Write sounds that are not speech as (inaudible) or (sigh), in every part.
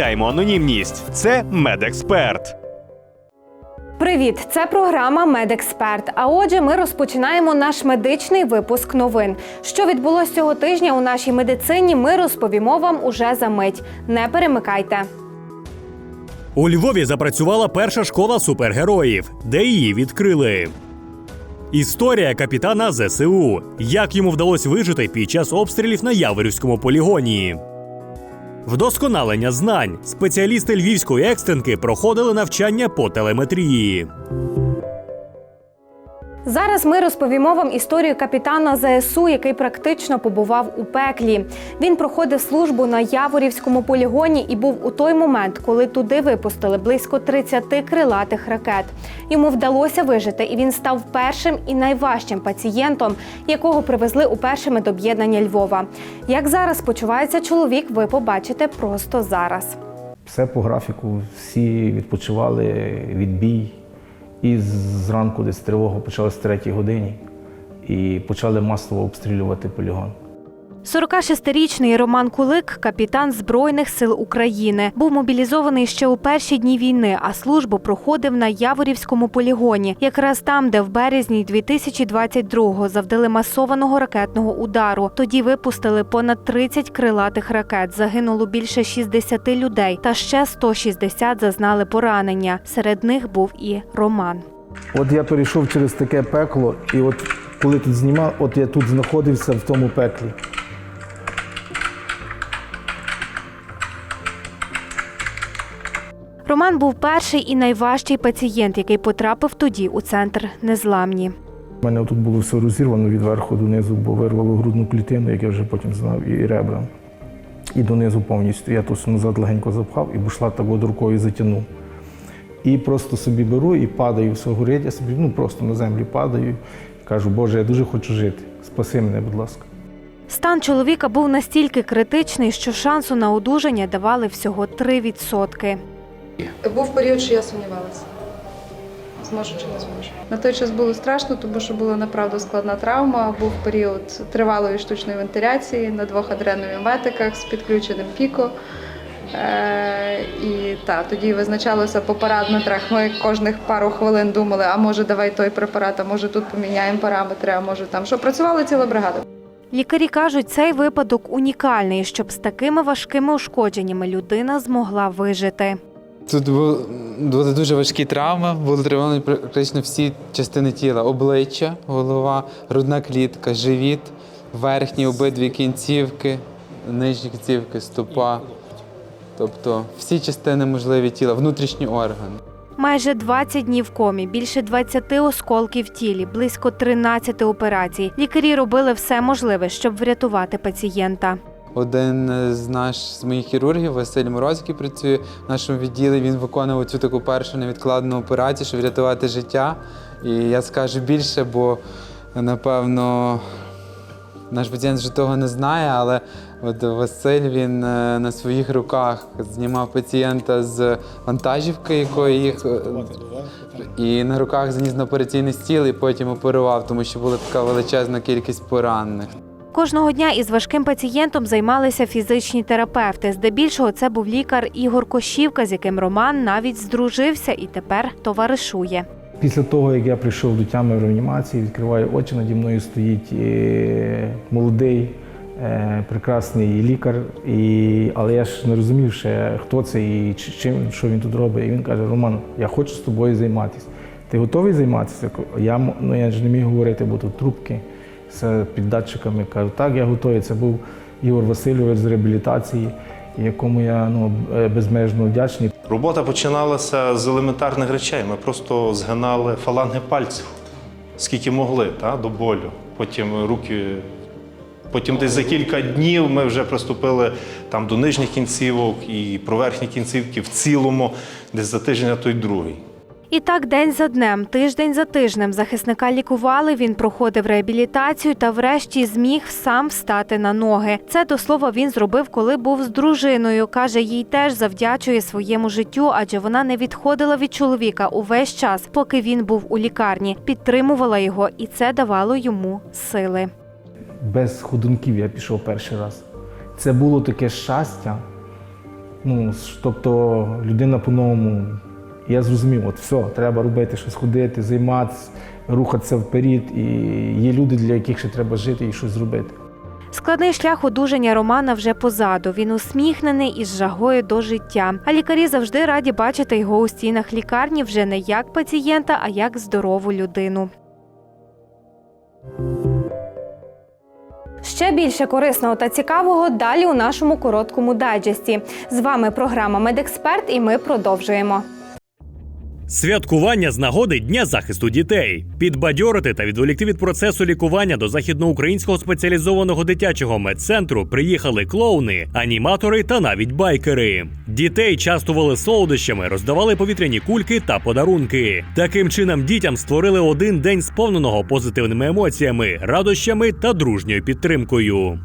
анонімність. Це медексперт. Привіт, це програма Медексперт. А отже, ми розпочинаємо наш медичний випуск новин. Що відбулося цього тижня у нашій медицині? Ми розповімо вам уже за мить. Не перемикайте. У Львові запрацювала перша школа супергероїв, де її відкрили. Історія капітана ЗСУ. Як йому вдалося вижити під час обстрілів на Яворівському полігоні. Вдосконалення знань. Спеціалісти львівської екстенки проходили навчання по телеметрії. Зараз ми розповімо вам історію капітана ЗСУ, який практично побував у пеклі. Він проходив службу на Яворівському полігоні і був у той момент, коли туди випустили близько 30 крилатих ракет. Йому вдалося вижити, і він став першим і найважчим пацієнтом, якого привезли у перше медоб'єднання Львова. Як зараз почувається чоловік, ви побачите просто зараз. Все по графіку, всі відпочивали відбій. І зранку десь тривога почалась в третій годині і почали масово обстрілювати полігон. 46-річний Роман Кулик, капітан Збройних сил України, був мобілізований ще у перші дні війни, а службу проходив на Яворівському полігоні, якраз там, де в березні 2022-го завдали масованого ракетного удару. Тоді випустили понад 30 крилатих ракет. Загинуло більше 60 людей, та ще 160 зазнали поранення. Серед них був і Роман. От я перейшов через таке пекло, і от коли тут знімав, от я тут знаходився в тому пеклі. Роман був перший і найважчий пацієнт, який потрапив тоді у центр незламні. У мене тут було все розірвано від верху донизу, бо вирвало грудну клітину, як я вже потім знав, і ребра. І донизу повністю. Я то назад легенько запхав і бушлат так от рукою затягнув. І просто собі беру і падаю, все горить, я собі ну, просто на землю падаю. Кажу, Боже, я дуже хочу жити. Спаси мене, будь ласка. Стан чоловіка був настільки критичний, що шансу на одужання давали всього 3%. Був період, що я сумнівалася. Зможу чи не зможу. На той час було страшно, тому що була направду складна травма. Був період тривалої штучної вентиляції на двох адреновіметиках з підключеним піко. Е, і та, тоді визначалося по параметрах. Ми кожних пару хвилин думали, а може давай той препарат, а може тут поміняємо параметри, а може там що. Працювала ціла бригада. Лікарі кажуть, цей випадок унікальний, щоб з такими важкими ушкодженнями людина змогла вижити. Тут були дуже важкі травми, були травмовані практично всі частини тіла: обличчя, голова, грудна клітка, живіт, верхні обидві кінцівки, нижні кінцівки, стопа. Тобто всі частини можливі тіла, внутрішні органи. Майже 20 днів комі, більше 20 осколків в тілі, близько 13 операцій. Лікарі робили все можливе, щоб врятувати пацієнта. Один з наш з моїх хірургів, Василь Мороз, який працює в нашому відділі, він виконував цю таку першу невідкладну операцію, щоб врятувати життя. І я скажу більше, бо напевно наш пацієнт вже того не знає, але от Василь він е, на своїх руках знімав пацієнта з вантажівки, якої їх е, і на руках заніс на операційний стіл і потім оперував, тому що була така величезна кількість поранених. Кожного дня із важким пацієнтом займалися фізичні терапевти. Здебільшого це був лікар Ігор Кощівка, з яким Роман навіть здружився і тепер товаришує. Після того, як я прийшов до тями в реанімації, відкриваю очі, наді мною стоїть е, молодий, е, прекрасний лікар, але я ж не розумів, ще, хто це і чим, що він тут робить. І він каже: Роман, я хочу з тобою займатися. Ти готовий займатися? Я, ну, я ж не міг говорити, бо тут трубки з під датчиками. Кажу, так, я готовий. Це був Ігор Васильович з реабілітації, якому я ну, е, безмежно вдячний. Робота починалася з елементарних речей. Ми просто згинали фаланги пальців, скільки могли, та, до болю. Потім руки Потім десь за кілька днів ми вже приступили там до нижніх кінцівок і про верхні кінцівки в цілому, десь за тиждень, а то й другий. І так день за днем, тиждень за тижнем захисника лікували. Він проходив реабілітацію та, врешті, зміг сам встати на ноги. Це до слова він зробив, коли був з дружиною. каже, їй теж завдячує своєму життю, адже вона не відходила від чоловіка увесь час, поки він був у лікарні, підтримувала його, і це давало йому сили. Без ходунків я пішов перший раз. Це було таке щастя. Ну, тобто людина по-новому. Я зрозумів, от все, треба робити щось ходити, займатися, рухатися вперед. І є люди, для яких ще треба жити і щось зробити. Складний шлях одужання Романа вже позаду. Він усміхнений і з жагою до життя. А лікарі завжди раді бачити його у стінах лікарні вже не як пацієнта, а як здорову людину. Ще більше корисного та цікавого далі у нашому короткому дайджесті. З вами програма Медексперт, і ми продовжуємо. Святкування з нагоди Дня захисту дітей, підбадьорити та відволікти від процесу лікування до західноукраїнського спеціалізованого дитячого медцентру приїхали клоуни, аніматори та навіть байкери. Дітей частували солодощами, роздавали повітряні кульки та подарунки. Таким чином дітям створили один день сповненого позитивними емоціями, радощами та дружньою підтримкою.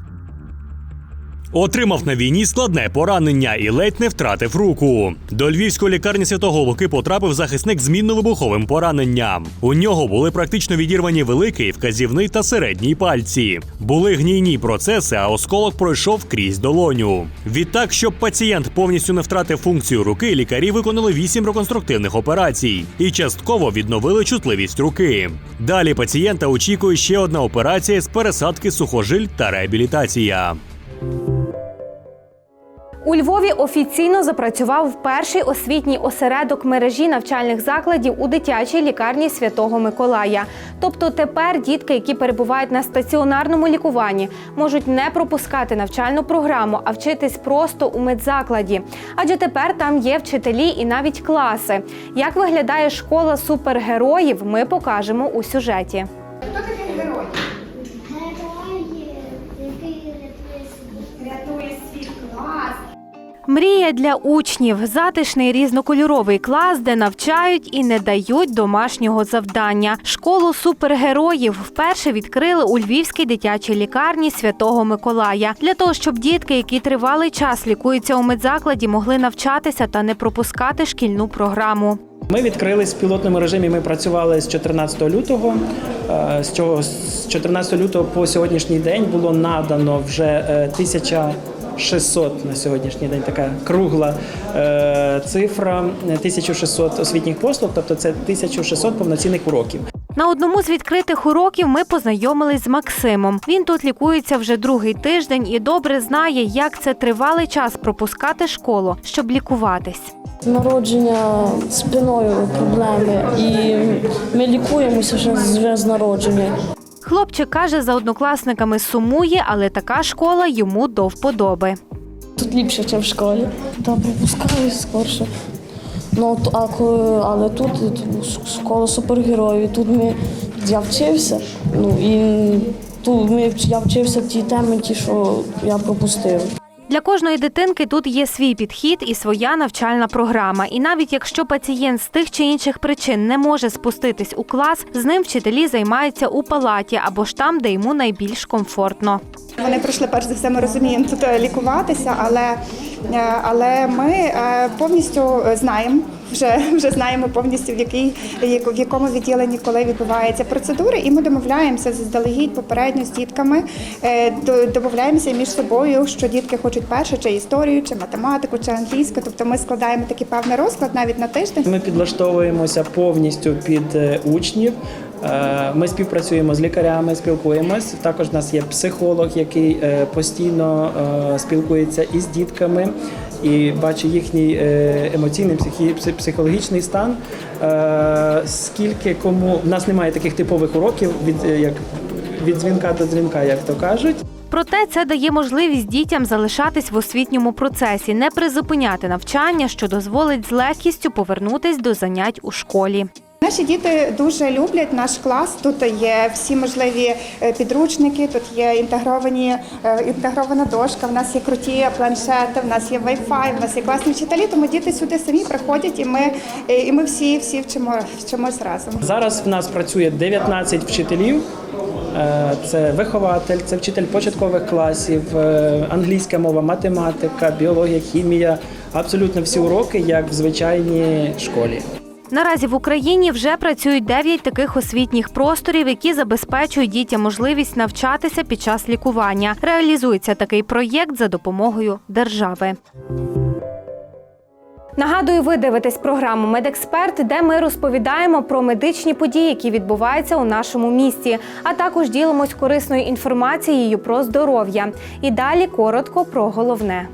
Отримав на війні складне поранення і ледь не втратив руку. До львівської лікарні святого Луки потрапив захисник з мінно-вибуховим пораненням. У нього були практично відірвані великий, вказівний та середній пальці. Були гнійні процеси, а осколок пройшов крізь долоню. Відтак, щоб пацієнт повністю не втратив функцію руки, лікарі виконали вісім реконструктивних операцій і частково відновили чутливість руки. Далі пацієнта очікує ще одна операція з пересадки сухожиль та реабілітація. У Львові офіційно запрацював перший освітній осередок мережі навчальних закладів у дитячій лікарні Святого Миколая. Тобто тепер дітки, які перебувають на стаціонарному лікуванні, можуть не пропускати навчальну програму, а вчитись просто у медзакладі. Адже тепер там є вчителі і навіть класи. Як виглядає школа супергероїв, ми покажемо у сюжеті. Герої, який рятує світ. Рятує світ клас. Мрія для учнів затишний різнокольоровий клас, де навчають і не дають домашнього завдання. Школу супергероїв вперше відкрили у Львівській дитячій лікарні Святого Миколая для того, щоб дітки, які тривалий час лікуються у медзакладі, могли навчатися та не пропускати шкільну програму. Ми відкрились в пілотному режимі. Ми працювали з 14 лютого. Е, З цього з 14 лютого по сьогоднішній день було надано вже е, 1600 на сьогоднішній день така кругла е, цифра 1600 освітніх послуг, тобто це 1600 повноцінних уроків. На одному з відкритих уроків ми познайомились з Максимом. Він тут лікується вже другий тиждень і добре знає, як це тривалий час пропускати школу, щоб лікуватись. Народження спиною проблеми, і ми лікуємося вже з, вже з народження. Хлопчик каже, за однокласниками сумує, але така школа йому до вподоби. Тут ліпше, ніж в школі. Та пропускаю скорше. Ну, але тут, тут школа супергероїв. Тут ми, я вчився, ну і тут ми, я вчився ті теми, ті, що я пропустив. Для кожної дитинки тут є свій підхід і своя навчальна програма. І навіть якщо пацієнт з тих чи інших причин не може спуститись у клас, з ним вчителі займаються у палаті або ж там, де йому найбільш комфортно. Вони прийшли перш за все, ми розуміємо тут е, лікуватися, але, е, але ми е, повністю знаємо. Вже (laughs) вже знаємо повністю в якій в якому відділенні коли відбуваються процедури, і ми домовляємося заздалегідь попередньо з дітками. Домовляємося між собою, що дітки хочуть перше, чи історію, чи математику, чи англійську. Тобто ми складаємо такий певний розклад навіть на тиждень. Ми підлаштовуємося повністю під учнів. Е, Ми співпрацюємо з лікарями, спілкуємось. Також у нас є психолог, який е, постійно е, спілкується із дітками і бачить їхній емоційний психологічний стан. Скільки кому в нас немає таких типових уроків від як від дзвінка до дзвінка, як то кажуть. Проте це дає можливість дітям залишатись в освітньому процесі, не призупиняти навчання, що дозволить з легкістю повернутись до занять у школі. Наші діти дуже люблять наш клас. Тут є всі можливі е, підручники, тут є інтегровані е, інтегрована дошка. В нас є круті планшети, в нас є Wi-Fi, в нас є класні вчителі. Тому діти сюди самі приходять, і ми е, і ми всі всі вчимо вчимось разом. Зараз в нас працює 19 вчителів. Це вихователь, це вчитель початкових класів, англійська мова, математика, біологія, хімія. Абсолютно всі уроки, як в звичайній школі. Наразі в Україні вже працюють 9 таких освітніх просторів, які забезпечують дітям можливість навчатися під час лікування. Реалізується такий проєкт за допомогою держави. Нагадую, ви дивитесь програму Медексперт, де ми розповідаємо про медичні події, які відбуваються у нашому місті, а також ділимось корисною інформацією про здоров'я. І далі коротко про головне.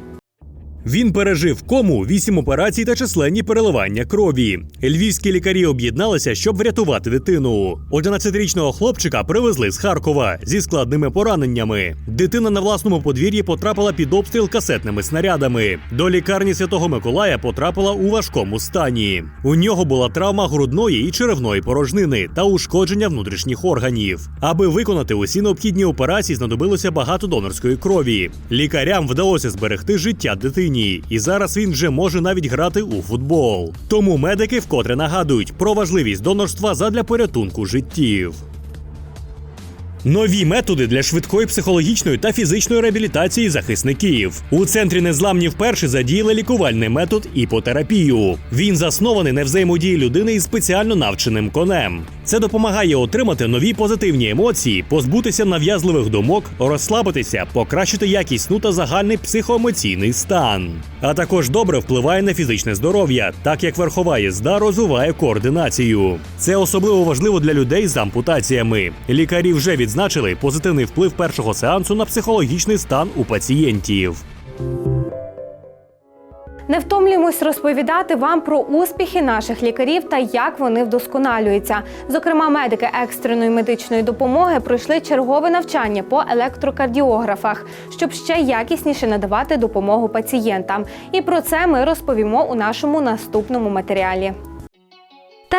Він пережив кому, вісім операцій та численні переливання крові. Львівські лікарі об'єдналися, щоб врятувати дитину. 11-річного хлопчика привезли з Харкова зі складними пораненнями. Дитина на власному подвір'ї потрапила під обстріл касетними снарядами. До лікарні Святого Миколая потрапила у важкому стані. У нього була травма грудної і черевної порожнини та ушкодження внутрішніх органів. Аби виконати усі необхідні операції, знадобилося багато донорської крові. Лікарям вдалося зберегти життя дитині, і зараз він вже може навіть грати у футбол. Тому медики вкотре нагадують про важливість донорства задля порятунку життів. Нові методи для швидкої психологічної та фізичної реабілітації захисників. У центрі незламні вперше задіяли лікувальний метод іпотерапію. Він заснований на взаємодії людини із спеціально навченим конем. Це допомагає отримати нові позитивні емоції, позбутися нав'язливих думок, розслабитися, покращити якість сну та загальний психоемоційний стан. А також добре впливає на фізичне здоров'я, так як верхова їзда розвиває координацію. Це особливо важливо для людей з ампутаціями. Лікарі вже відзначили позитивний вплив першого сеансу на психологічний стан у пацієнтів. Не втомлюємось розповідати вам про успіхи наших лікарів та як вони вдосконалюються. Зокрема, медики екстреної медичної допомоги пройшли чергове навчання по електрокардіографах, щоб ще якісніше надавати допомогу пацієнтам. І про це ми розповімо у нашому наступному матеріалі.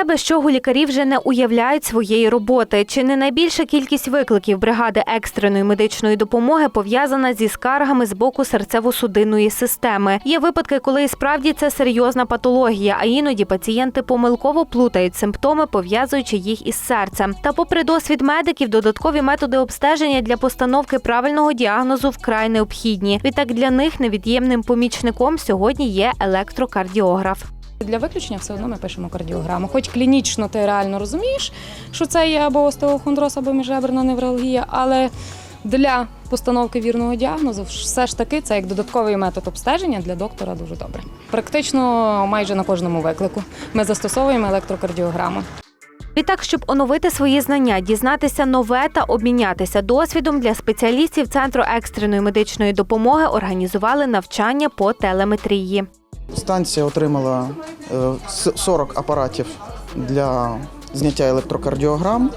Без чого лікарі вже не уявляють своєї роботи. Чи не найбільша кількість викликів бригади екстреної медичної допомоги пов'язана зі скаргами з боку серцево-судинної системи? Є випадки, коли і справді це серйозна патологія, а іноді пацієнти помилково плутають симптоми, пов'язуючи їх із серцем. Та, попри досвід медиків, додаткові методи обстеження для постановки правильного діагнозу вкрай необхідні. Відтак для них невід'ємним помічником сьогодні є електрокардіограф. Для виключення все одно ми пишемо кардіограму. Хоч клінічно ти реально розумієш, що це є або остеохондроз, або міжреберна невралгія, але для постановки вірного діагнозу все ж таки це як додатковий метод обстеження для доктора дуже добре. Практично майже на кожному виклику ми застосовуємо електрокардіограму. Відтак, щоб оновити свої знання, дізнатися нове та обмінятися досвідом для спеціалістів Центру екстреної медичної допомоги організували навчання по телеметрії. Станція отримала е, 40 апаратів для зняття електрокардіограм.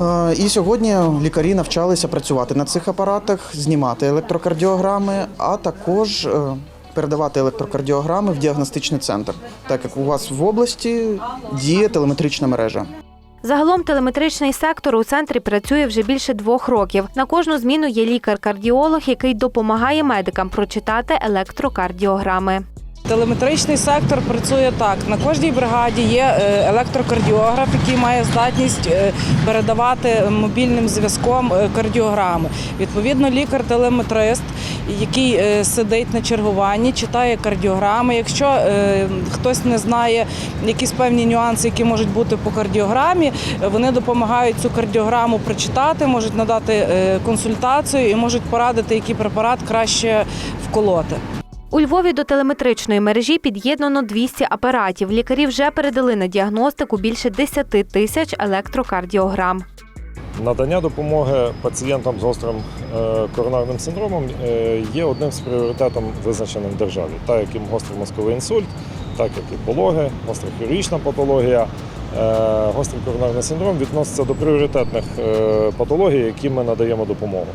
Е, І сьогодні лікарі навчалися працювати на цих апаратах, знімати електрокардіограми, а також е, передавати електрокардіограми в діагностичний центр, так як у вас в області діє телеметрична мережа. Загалом телеметричний сектор у центрі працює вже більше двох років. На кожну зміну є лікар-кардіолог, який допомагає медикам прочитати електрокардіограми. Телеметричний сектор працює так. На кожній бригаді є е, електрокардіограф, який має здатність е, передавати мобільним зв'язком е, кардіограми. Відповідно, лікар-телеметрист, який е, сидить на чергуванні, читає кардіограми. Якщо е, хтось не знає якісь певні нюанси, які можуть бути по кардіограмі, вони допомагають цю кардіограму прочитати, можуть надати е, консультацію і можуть порадити, який препарат краще вколоти. У Львові до телеметричної мережі під'єднано 200 апаратів. Лікарі вже передали на діагностику більше 10 тисяч електрокардіограм. Надання допомоги пацієнтам з гострим е, коронарним синдромом е, є одним з пріоритетом, визначеним в державі, так як і гострий мозковий інсульт, так як і пологи, гостра хірургічна патологія. Е, Гострий коронарний синдром відноситься до пріоритетних патологій, яким ми надаємо допомогу.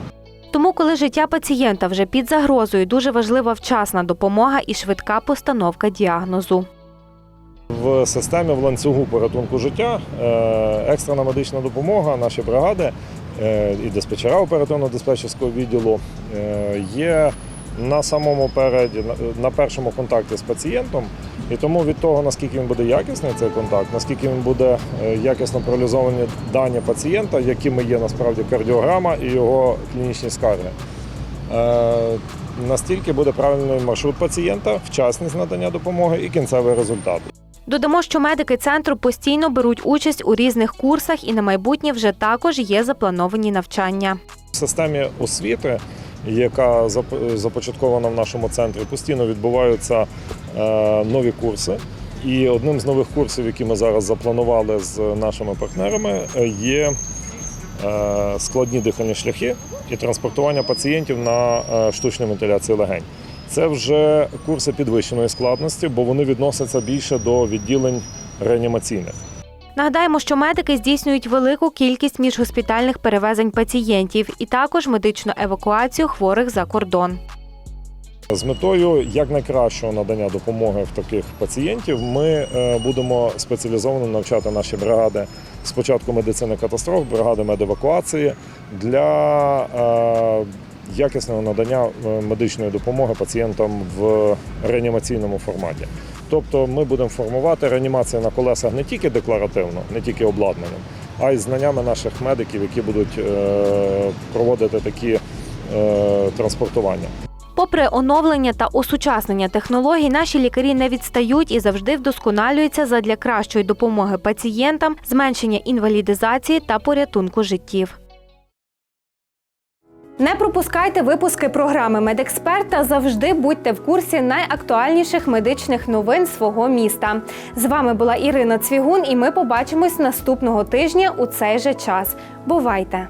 Тому, коли життя пацієнта вже під загрозою, дуже важлива вчасна допомога і швидка постановка діагнозу. В системі в ланцюгу порятунку життя. Е, Екстрена медична допомога, наші бригади е, і диспетчера оперативно-диспетчерського відділу е, є на самому переді, на- першому контакті з пацієнтом. І тому від того, наскільки він буде якісний цей контакт, наскільки він буде якісно проаналізовані дані пацієнта, якими є насправді кардіограма і його клінічні скарги. Настільки буде правильний маршрут пацієнта, вчасність надання допомоги і кінцевий результат. Додамо, що медики центру постійно беруть участь у різних курсах і на майбутнє вже також є заплановані навчання. В системі освіти, яка започаткована в нашому центрі, постійно відбуваються е, нові курси. І одним з нових курсів, які ми зараз запланували з нашими партнерами, є е, складні дихальні шляхи і транспортування пацієнтів на е, штучну вентиляцію легень. Це вже курси підвищеної складності, бо вони відносяться більше до відділень реанімаційних. Нагадаємо, що медики здійснюють велику кількість міжгоспітальних перевезень пацієнтів і також медичну евакуацію хворих за кордон. З метою якнайкращого надання допомоги в таких пацієнтів ми е, будемо спеціалізовано навчати наші бригади спочатку медицини катастроф, бригади медевакуації для е, якісного надання е, медичної допомоги пацієнтам в реанімаційному форматі. Тобто ми будемо формувати реанімацію на колесах не тільки декларативно, не тільки обладнанням, а й знаннями наших медиків, які будуть е, проводити такі е, транспортування. Попри оновлення та осучаснення технологій, наші лікарі не відстають і завжди вдосконалюються задля кращої допомоги пацієнтам, зменшення інвалідизації та порятунку життів. Не пропускайте випуски програми Медексперт та завжди будьте в курсі найактуальніших медичних новин свого міста. З вами була Ірина Цвігун, і ми побачимось наступного тижня у цей же час. Бувайте!